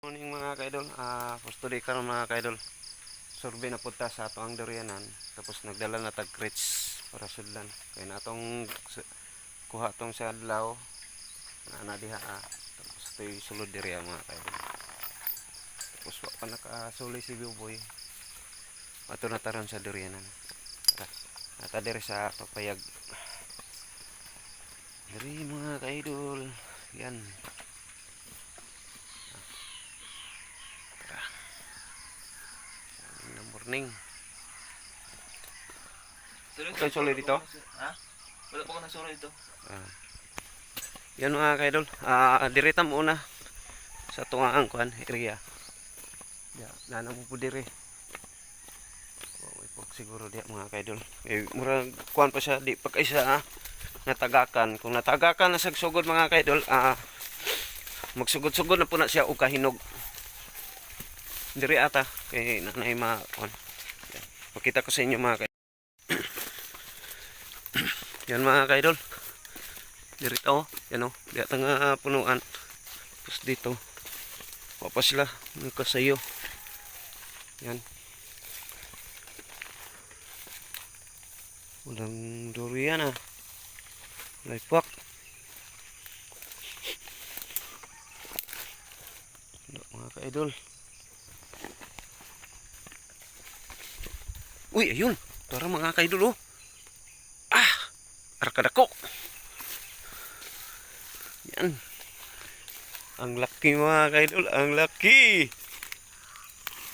Morning mga kaidol. Ah, first today karon mga kaidol. Survey na punta sa ato ang durianan. Tapos nagdala na tag crates para sudlan. Kaya na atong kuha tong sa adlaw. Na na diha. Ah. Tapos ito'y sulod diri ah, mga kaidol. Tapos wa pa nakasuli si Buboy. Ato na taron sa durianan. Nata diri sa papayag. Diri mga kaidol. Yan. Morning. Ikaw suloy dito? Ha? Wala pa ko nasuloy dito. Ah. Yan mga kaidol. Ah, direta mo una sa tungaan kuan area. Ya, nana mo po dire. Wa po siguro dia mga kaidol. Eh murag kuan pa siya di pa kay siya ah, natagakan. Kung natagakan na sa sugod mga kaidol, ah magsugod-sugod na po na siya og kahinog. Dire ata kay nanay ma kuan. Yan. Pakita ko sa inyo mga kaidol. Yan mga kaidol. Dirito, yan o. Di ata nga punuan. Tapos dito. Wapa sila. Nagkasayo. Yan. Walang durian ah. Laipak. Wala, mga ka-idol. Uy, ayun. Tara mga ka-idol oh. Ah! Arkadako. Yan. Ang laki mga kaidol, ang laki.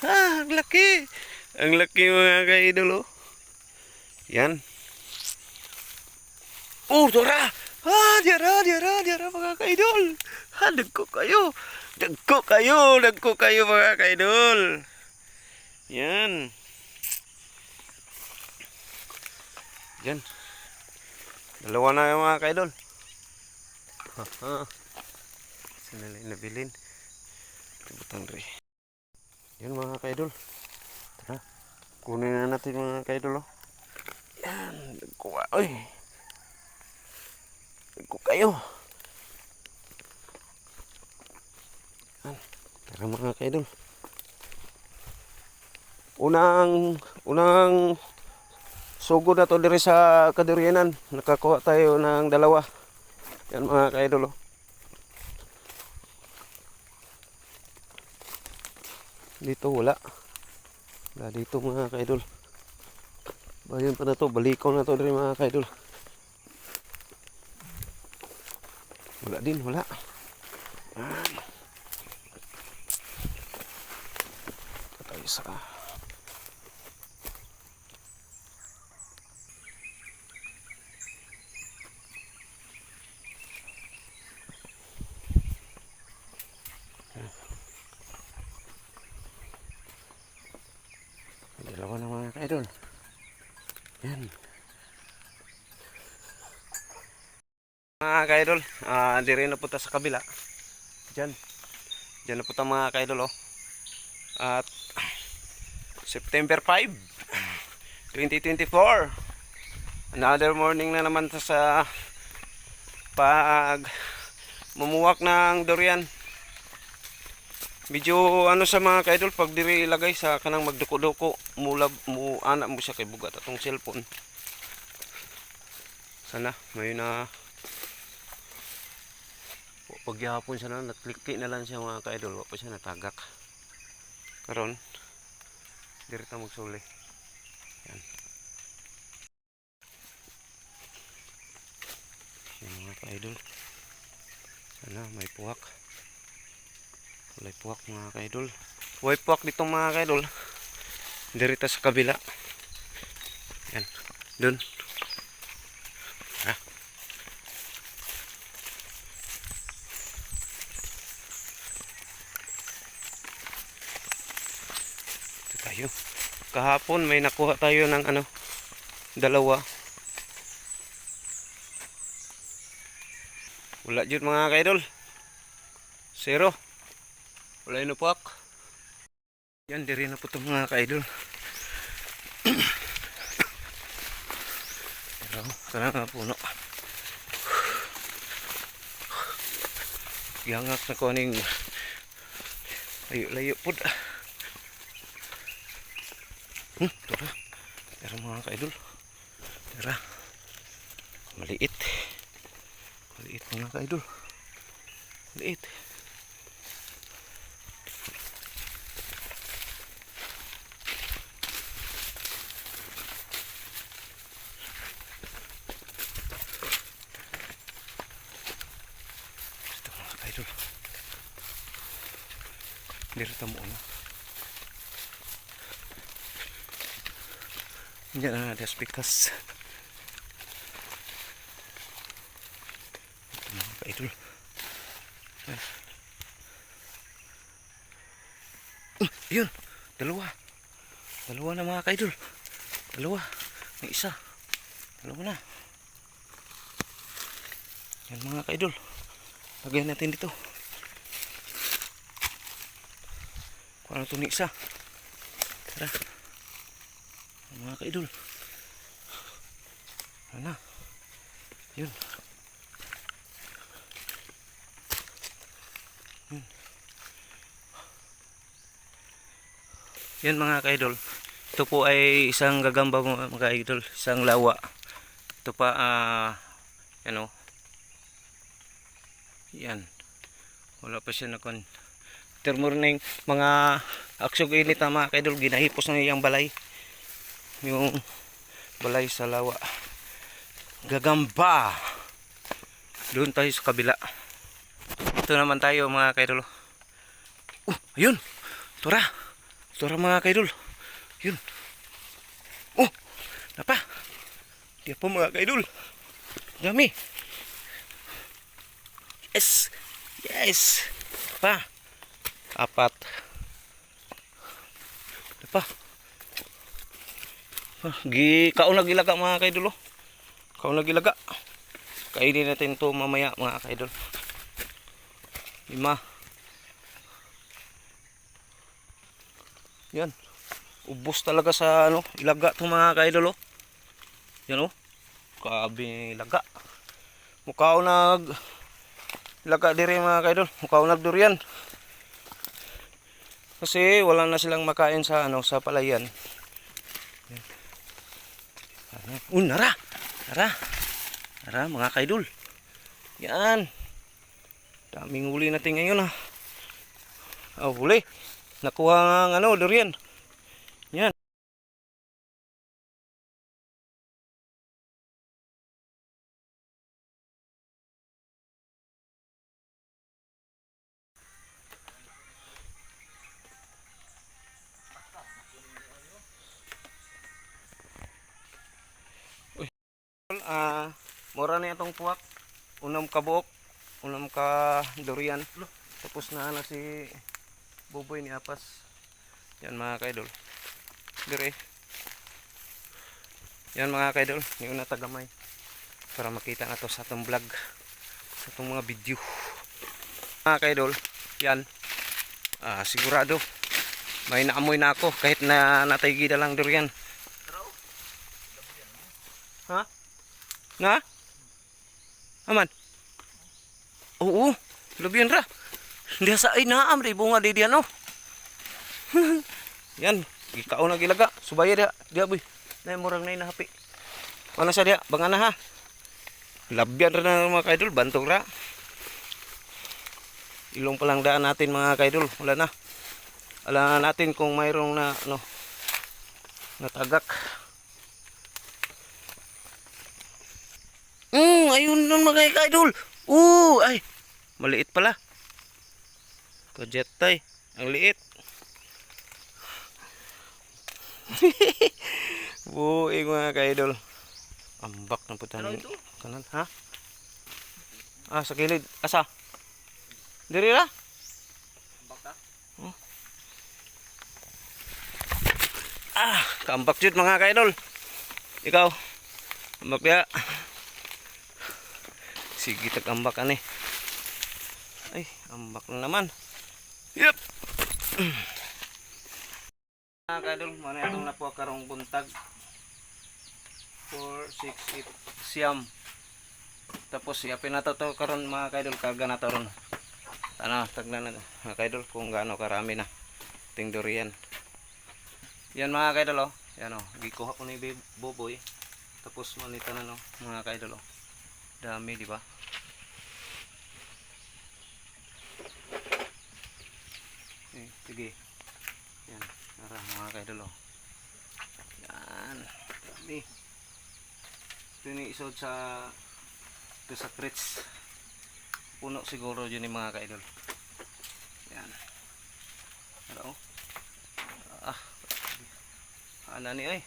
Ha, ang laki. Ang laki mga kaidol oh. Yan. Oh, dora. Ah, diara, diara, diara mga kaidol. Ha, dagko kayo. Dagko kayo, dagko kayo mga kaidol. Yan. Yan. Dalawa na yung mga kaidol. Haha. Sinalay na bilin. Tibutan rin. Yan mga kaidol. Tara. Kunin na natin mga kaidol. Oh. Yan. Kuha. Uy. Kuha kayo. Yan. Tara mga kaidol. Unang, unang sugod na to diri sa kadurianan. Nakakuha tayo ng dalawa. Yan mga kaidol. oh. Dito wala. Wala dito mga kaidol. Bayan pa na to. Balikaw na to diri mga kaidol. Wala din, wala. Yan. Patay sa... Kaidol. Yan. Mga kaidol, ah dire na punta sa kabila. Diyan. Diyan na punta mga kaidol oh. At September 5, 2024. Another morning na naman sa pag mumuwak ng durian. Medyo ano sa mga kaidol pag diri ilagay sa kanang magduko-duko mulab mu ana mo siya kay bugat atong cellphone. Sana may na pagyapon siya na nakliki na lang siya mga kaidol wa pa siya natagak. Karon diri ta magsuli. Yan. Yan mga kaidol. Sana may puwak. Walay puwak mga kaidol. Walay puwak dito mga kaidol. Dirita sa kabila. Yan. Dun. Ito tayo. Kahapon may nakuha tayo ng ano. Dalawa. Wala dyan mga kaidol. Zero. Wala yun puwak. Yan, diri na po ito mga ka-idol. Pero, kana nga puno. Yangak na ko aning Layo, layo po. Hmm, tara. Tara mga kaidol. Tara. Maliit. Maliit mga kaidol. Maliit. Ito mga kaidol. Dito mo na. Na natin pikas. Ito. Uh, yun. Dalawa. Dalawa na mga kaidol. Dalawa. May isa. Dalawa na. Yan mga kaidol. Lagyan natin dito. Kung ano ito ni isa. Tara. Mga kaidol. Ano na. Yun. Yun. Yan mga kaidol. Ito po ay isang gagamba mga kaidol. Isang lawa. Ito pa, ah, ano, yan. Wala pa siya nakon. Termorning mga aksog init na mga kaidol ginahipos na yung balay. Yung balay sa lawa. Gagamba. Doon tayo sa kabila. Ito naman tayo mga kaidol. Uh, ayun. Tura. Tura mga kaidol. Yun. Oh, napa. Dia po mga kaidol. Dami. Yes! Yes! Pa! Apat. Pa. Ah, Gi, kaon na gilaga mga kaidol. oh. Kaon na gilaga. Kainin natin to mamaya mga kaidol. Lima. Yan. Ubos talaga sa ano, ilaga to mga kaidol. Yan oh. Kabi ilaga. Mukha nag Laga diri mga kaidol, mukha unag durian. Kasi wala na silang makain sa ano sa palayan. Yan. Ano? Uh, nara. Nara. Nara mga kaidol. Yan. Daming huli natin ngayon ah. Oh, huli. Nakuha ng ano, durian. Ah mura na itong puwak. Unam ka buok unam ka durian tapos na na si buboy ni apas. Yan mga kaidol. Dire. Yan mga kaidol ni una tagamay para makita na to sa atong vlog sa atong mga video. Mga kaidol yan. Ah, sigurado may naamoy na ako kahit na natay gida lang durian Na? Aman? Oo, labihan ra. Hindi sa ay naam rin bunga di diyan oh. Yan, gikaon na gilaga. Subaya dia, dia boy. Nay murang nay nahapi. Ano sa dia? Bangana ha. Labihan ra na mga kaidol, bantog ra. Ilong pa lang daan natin mga kaidol. Wala na. Alam natin kung mayroong na ano natagak. Mm, ayun nun mga ka-idol. Oo, ay. Maliit pala. Kajetay. Ang liit. Buing mga ka-idol. Ambak na. Ano ito? Kanan, ha? Ah, sa gilid. Asa? Diri ra? Baka. Ah, kaambak jud mga ka-idol. Ikaw. Ambak ya. Sige, tag-ambak ani. Ay, ambak na naman. Yep. Mga kadol, mana itong napuha karong buntag. 4, 6, 8, siyam. Tapos, yapin na to karon mga kadol, karga na to ron. ano, tagnan na mga kaidol kung gaano karami na ting durian. Yan mga kaidol oh. Yan oh, gikuha ko ni Boboy. Tapos manita na no, mga kaidol oh. Dami, di ba? Eh, sige. Yan, tara mga kaidol oh. Yan, dami. Ito yung isod sa ito sa crates. Puno siguro yun yung mga kaidol. Yan. Ano? Ah. Ano ni oy?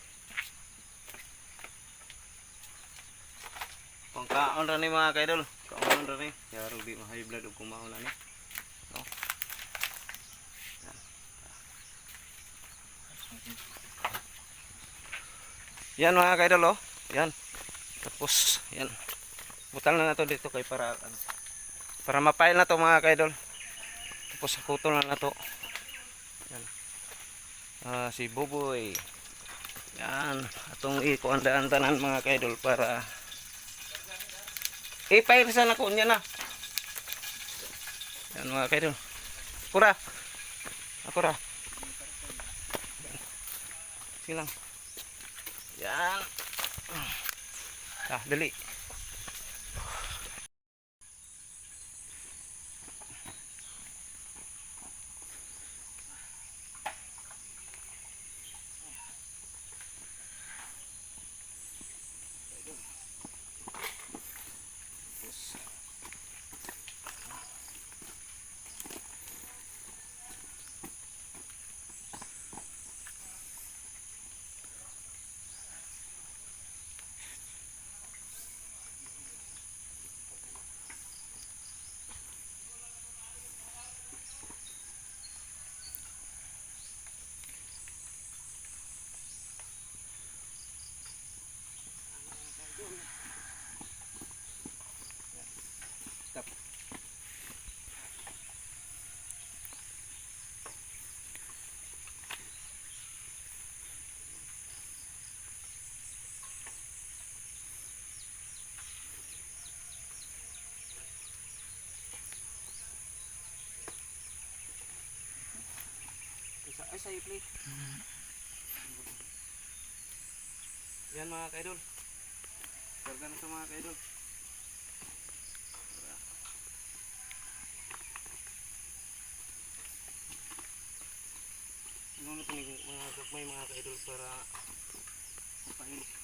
Pangkaon ra ni mga kaidol. Kaon ra ni. Yaro di ma high blood ug kumaon na ni. No? Yan mga kaidol oh. Yan. Tapos yan. Butang na nato dito kay para ano, para mapail na to mga kaidol. Tapos putol na na to. Yan. Ah, si Buboy. Yan, atong ikuandaan tanan mga kaidol para ipail sa nako niya na. Yan mga kaidol. Pura. Ako ra. Silang. Yan. Ah, dali. Sa'yo, play. Yan mga kaidol. Karga na sa mga kaidol. Ano pinig mga gagmay mga kaidol para papahin.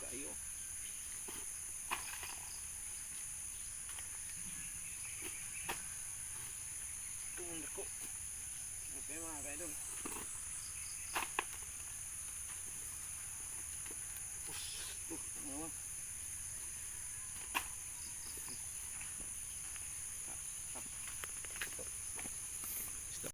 Kayo.